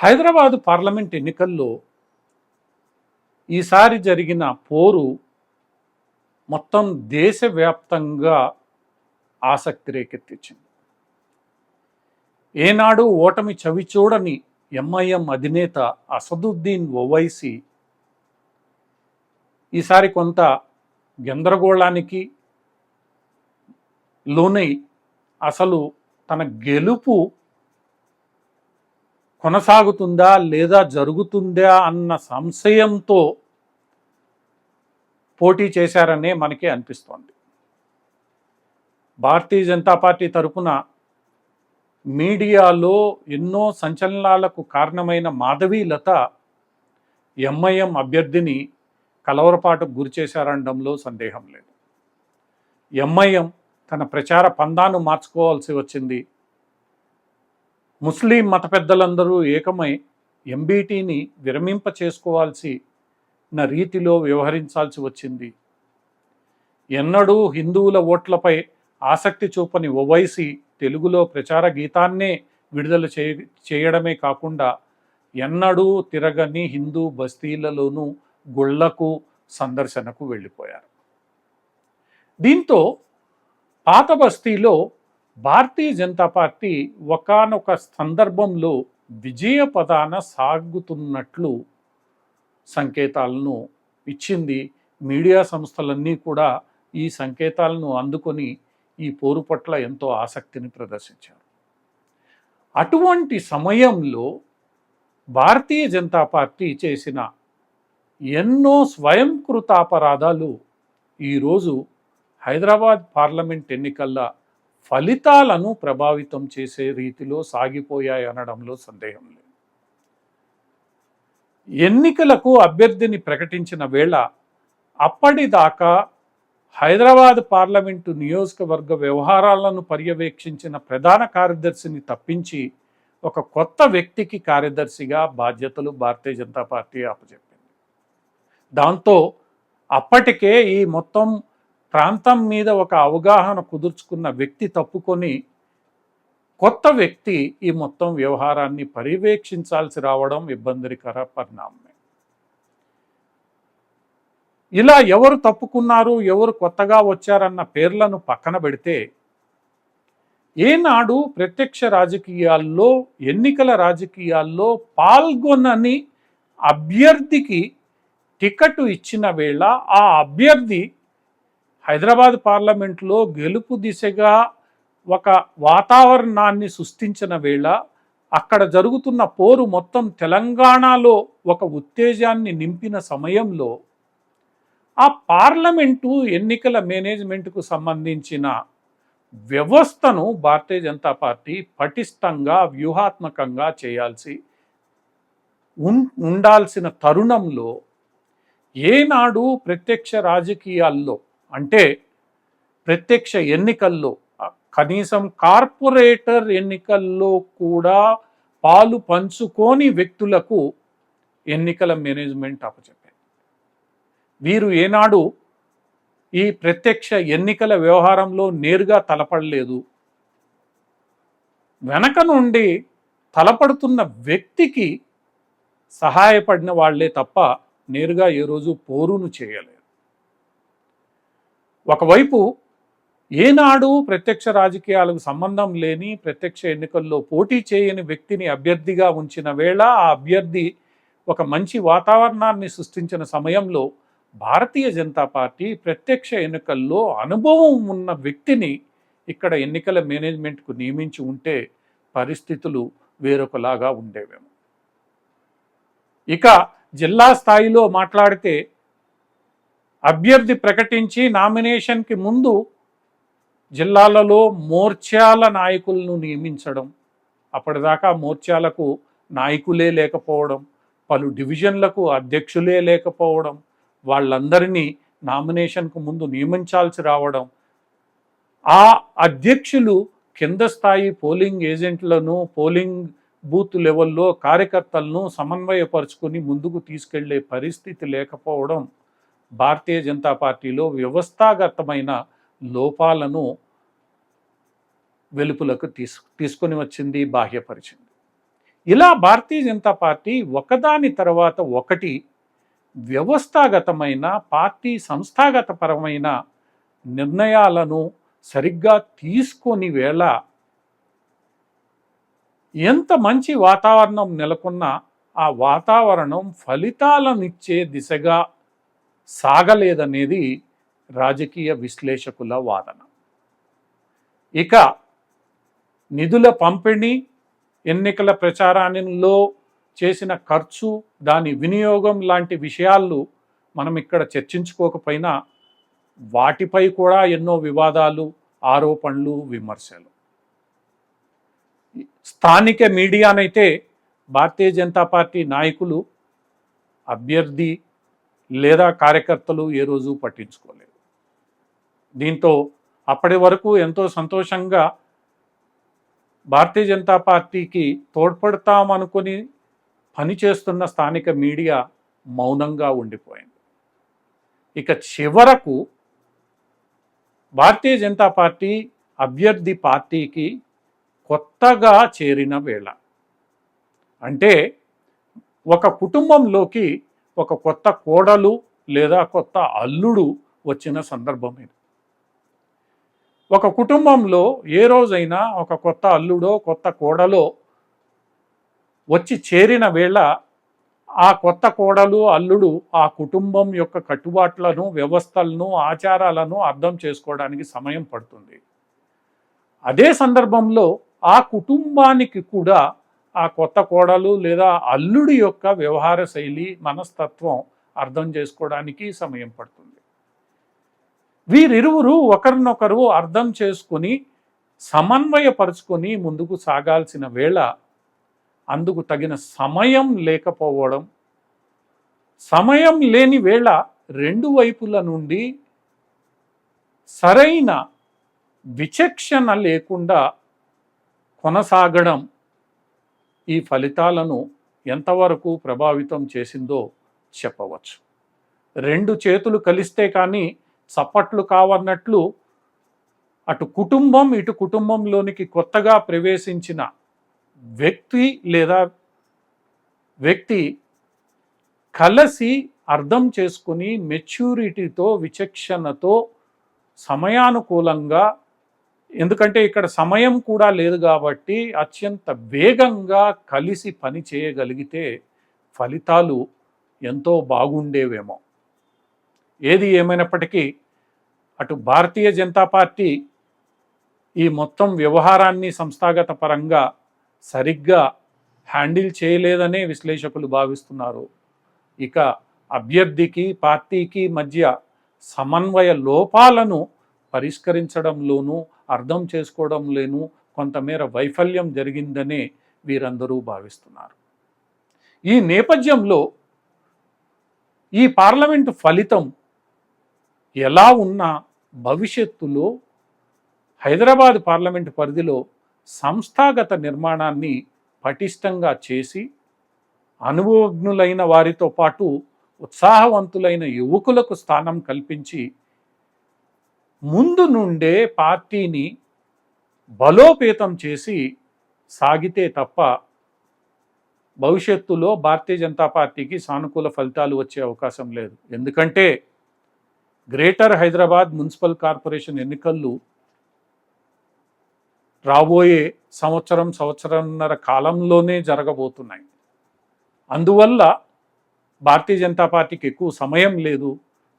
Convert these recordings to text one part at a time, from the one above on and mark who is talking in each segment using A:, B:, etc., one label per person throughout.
A: Hyderabad parliament ఎన్నికల్లో ఈసారి జరిగిన పోరు మొత్తం దేశవ్యాప్తంగా ఆసక్తి రేకెత్తించింది. ఏనాడు ఓటమి చవిచూడని ఎంఐఎం అధినేత అసదుద్దీన్ ఓవైసీ ఈసారి కొంత గందరగోళానికి లోనై అసలు తన గెలుపు కొనసాగుతుందా లేదా జరుగుతుందా అన్న సంశయంతో పోటీ చేశారనే మనకి అనిపిస్తోంది. భారతీయ జనతా పార్టీ తరపున మీడియాలో ఎన్నో సంచలనాలకు కారణమైన మాధవీలత ఎంఐఎం అభ్యర్థిని కలవరపాటుకు గురి చేశారనడంలో సందేహం లేదు. ఎంఐఎం తన ప్రచార పందాను మార్చుకోవాల్సి వచ్చింది. ముస్లిం మత పెద్దలందరూ ఏకమై ఎంబీటీని విరమింప చేసుకోవాల్సి నా రీతిలో వ్యవహరించాల్సి వచ్చింది. ఎన్నడూ హిందువుల ఓట్లపై ఆసక్తి చూపని ఓవైసీ తెలుగులో ప్రచార గీతాన్నే విడుదల చేయ చేయడమే కాకుండా ఎన్నడూ తిరగని హిందూ బస్తీలలోనూ గుళ్ళకు సందర్శనకు వెళ్ళిపోయారు. దీంతో పాత బస్తీలో భారతీయ జనతా పార్టీ ఒకానొక సందర్భంలో విజయ పదాన సాగుతున్నట్లు సంకేతాలను ఇచ్చింది మీడియా సంస్థలన్నీ కూడా ఈ సంకేతాలను అందుకొని ఈ పోరు పట్ల ఎంతో ఆసక్తిని ప్రదర్శించారు. అటువంటి సమయంలో భారతీయ జనతా పార్టీ చేసిన ఎన్నో స్వయంకృతాపరాధాలు ఈరోజు హైదరాబాద్ పార్లమెంట్ ఎన్నికల్లో ఫలితాలను ప్రభావితం చేసే రీతిలో సాగిపోయాయి అనడంలో సందేహం లేదు. ఎన్నికలకు అభ్యర్థిని ప్రకటించిన వేళ అప్పటిదాకా హైదరాబాద్ పార్లమెంటు నియోజకవర్గ వ్యవహారాలను పర్యవేక్షించిన ప్రధాన కార్యదర్శిని తప్పించి ఒక కొత్త వ్యక్తికి కార్యదర్శిగా బాధ్యతలు భారతీయ జనతా పార్టీ అప్పచెప్పింది. దాంతో అప్పటికే ఈ మొత్తం ప్రాంతం మీద ఒక అవగాహన కుదుర్చుకున్న వ్యక్తి తప్పుకొని కొత్త వ్యక్తి ఈ మొత్తం వ్యవహారాన్ని పర్యవేక్షించాల్సి రావడం ఇబ్బందికర పరిణామమే. ఇలా ఎవరు తప్పుకున్నారు ఎవరు కొత్తగా వచ్చారన్న పేర్లను పక్కన పెడితే ఏనాడు ప్రత్యక్ష రాజకీయాల్లో ఎన్నికల రాజకీయాల్లో పాల్గొనని అభ్యర్థికి టికెట్ ఇచ్చిన వేళ ఆ అభ్యర్థి హైదరాబాద్ పార్లమెంట్లో గెలుపు దిశగా ఒక వాతావరణాన్ని సృష్టించిన వేళ అక్కడ జరుగుతున్న పోరు మొత్తం తెలంగాణలో ఒక ఉత్తేజాన్ని నింపిన సమయంలో ఆ పార్లమెంటు ఎన్నికల మేనేజ్మెంట్కు సంబంధించిన వ్యవస్థను భారతీయ జనతా పార్టీ పటిష్టంగా వ్యూహాత్మకంగా చేయాల్సి ఉండాల్సిన తరుణంలో ఏనాడు ప్రత్యక్ష రాజకీయాల్లో అంటే ప్రత్యక్ష ఎన్నికల్లో కనీసం కార్పొరేటర్ ఎన్నికల్లో కూడా పాలు పంచుకోని వ్యక్తులకు ఎన్నికల మేనేజ్మెంట్ అప్పచెప్పారు. వీరు ఏనాడు ఈ ప్రత్యక్ష ఎన్నికల వ్యవహారంలో నేరుగా తలపడలేదు. వెనక నుండి తలపడుతున్న వ్యక్తికి సహాయపడిన వాళ్ళే తప్ప నేరుగా ఏ రోజు పోరును చేయలేదు. ఒకవైపు ఏనాడు ప్రత్యక్ష రాజకీయాలకు సంబంధం లేని ప్రత్యక్ష ఎన్నికల్లో పోటీ చేయని వ్యక్తిని అభ్యర్థిగా ఉంచిన వేళ ఆ అభ్యర్థి ఒక మంచి వాతావరణాన్ని సృష్టించిన సమయంలో భారతీయ జనతా పార్టీ ప్రత్యక్ష ఎన్నికల్లో అనుభవం ఉన్న వ్యక్తిని ఇక్కడ ఎన్నికల మేనేజ్మెంట్కు నియమించి ఉంటే పరిస్థితులు వేరొకలాగా ఉండేవేమో. ఇక జిల్లా స్థాయిలో మాట్లాడితే అభ్యర్థి ప్రకటించి నామినేషన్కి ముందు జిల్లాలలో మోర్చాల నాయకులను నియమించడం అప్పటిదాకా మోర్చాలకు నాయకులే లేకపోవడం పలు డివిజన్లకు అధ్యక్షులే లేకపోవడం వాళ్ళందరినీ నామినేషన్కు ముందు నియమించాల్సి రావడం ఆ అధ్యక్షులు కింద స్థాయి పోలింగ్ ఏజెంట్లను పోలింగ్ బూత్ లెవెల్లో కార్యకర్తలను సమన్వయపరుచుకొని ముందుకు తీసుకెళ్ళే పరిస్థితి లేకపోవడం భారతీయ జనతా పార్టీలో వ్యవస్థాగతమైన లోపాలను వెలుపులకు తీసు తీసుకొని వచ్చింది బాహ్యపరిచింది. ఇలా భారతీయ జనతా పార్టీ ఒకదాని తర్వాత ఒకటి వ్యవస్థాగతమైన పార్టీ సంస్థాగతపరమైన నిర్ణయాలను సరిగ్గా తీసుకొని వేళ ఎంత మంచి వాతావరణం నెలకొన్నా ఆ వాతావరణం ఫలితాలనిచ్చే దిశగా సాగలేదనేది రాజకీయ విశ్లేషకుల వాదన. ఇక నిధుల పంపిణీ ఎన్నికల ప్రచారాలలో చేసిన ఖర్చు దాని వినియోగం లాంటి విషయాలు మనం ఇక్కడ చర్చించుకోకపోయినా వాటిపై కూడా ఎన్నో వివాదాలు ఆరోపణలు విమర్శలు. స్థానిక మీడియానైతే భారతీయ జనతా పార్టీ నాయకులు అభ్యర్థి లేదా కార్యకర్తలు ఏ రోజు పట్టించుకోలేదు. దీంతో అప్పటి వరకు ఎంతో సంతోషంగా భారతీయ జనతా పార్టీకి తోడ్పడతామనుకొని పనిచేస్తున్న స్థానిక మీడియా మౌనంగా ఉండిపోయింది. ఇక చివరకు భారతీయ జనతా పార్టీ అభ్యర్థి పార్టీకి కొత్తగా చేరిన వేళ. అంటే ఒక కుటుంబంలోకి ఒక కొత్త కోడలు లేదా కొత్త అల్లుడు వచ్చిన సందర్భం ఇది. ఒక కుటుంబంలో ఏ రోజైనా ఒక కొత్త అల్లుడో కొత్త కోడలో వచ్చి చేరిన వేళ ఆ కొత్త కోడలు అల్లుడు ఆ కుటుంబం యొక్క కట్టుబాట్లను వ్యవస్థలను ఆచారాలను అర్థం చేసుకోవడానికి సమయం పడుతుంది. అదే సందర్భంలో ఆ కుటుంబానికి కూడా ఆ కొత్త కోడలు లేదా అల్లుడి యొక్క వ్యవహార శైలి మనస్తత్వం అర్థం చేసుకోవడానికి సమయం పడుతుంది. వీరిరువురు ఒకరినొకరు అర్థం చేసుకుని సమన్వయపరుచుకొని ముందుకు సాగాల్సిన వేళ అందుకు తగిన సమయం లేకపోవడం సమయం లేని వేళ రెండు వైపుల నుండి సరైన విచక్షణ లేకుండా కొనసాగడం ఈ ఫలితాలను ఎంతవరకు ప్రభావితం చేసిందో చెప్పవచ్చు. రెండు చేతులు కలిస్తే కానీ చప్పట్లు కావన్నట్లు అటు కుటుంబం ఇటు కుటుంబంలోనికి కొత్తగా ప్రవేశించిన వ్యక్తి లేదా వ్యక్తి కలిసి అర్థం చేసుకుని మెచ్యూరిటీతో విచక్షణతో సమయానుకూలంగా ఎందుకంటే ఇక్కడ సమయం కూడా లేదు కాబట్టి అత్యంత వేగంగా కలిసి పని చేయగలిగితే ఫలితాలు ఎంతో బాగుండేవేమో. ఏది ఏమైనప్పటికీ అటు భారతీయ జనతా పార్టీ ఈ మొత్తం వ్యవహారాన్ని సంస్థాగత పరంగా సరిగ్గా హ్యాండిల్ చేయలేదనే విశ్లేషకులు భావిస్తున్నారు. ఇక అభ్యర్థికి పార్టీకి మధ్య సమన్వయ లోపాలను పరిష్కరించడంలోనూ అర్థం చేసుకోవడం లేను కొంతమేర వైఫల్యం జరిగిందనే వీరందరూ భావిస్తున్నారు. ఈ నేపథ్యంలో ఈ పార్లమెంటు ఫలితం ఎలా ఉన్నా భవిష్యత్తులో హైదరాబాద్ పార్లమెంటు పరిధిలో సంస్థాగత నిర్మాణాన్ని పటిష్టంగా చేసి అనుభవజ్ఞులైన వారితో పాటు ఉత్సాహవంతులైన యువకులకు స్థానం కల్పించి ముందు నుండే పార్టీని బలోపేతం చేసి సాగితే తప్ప భవిష్యత్తులో భారతీయ జనతా పార్టీకి సానుకూల ఫలితాలు వచ్చే అవకాశం లేదు. ఎందుకంటే గ్రేటర్ హైదరాబాద్ మున్సిపల్ కార్పొరేషన్ ఎన్నికలు రాబోయే సంవత్సరం సంవత్సరంన్నర కాలంలోనే జరగబోతున్నాయి. అందువల్ల భారతీయ జనతా పార్టీకి ఎక్కువ సమయం లేదు.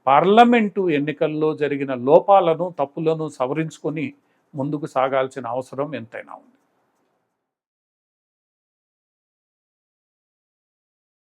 A: పార్లమెంటు ఎన్నికల్లో జరిగిన లోపాలను తప్పులను సవరించుకొని ముందుకు సాగాల్సిన అవసరం ఎంతైనా ఉంది.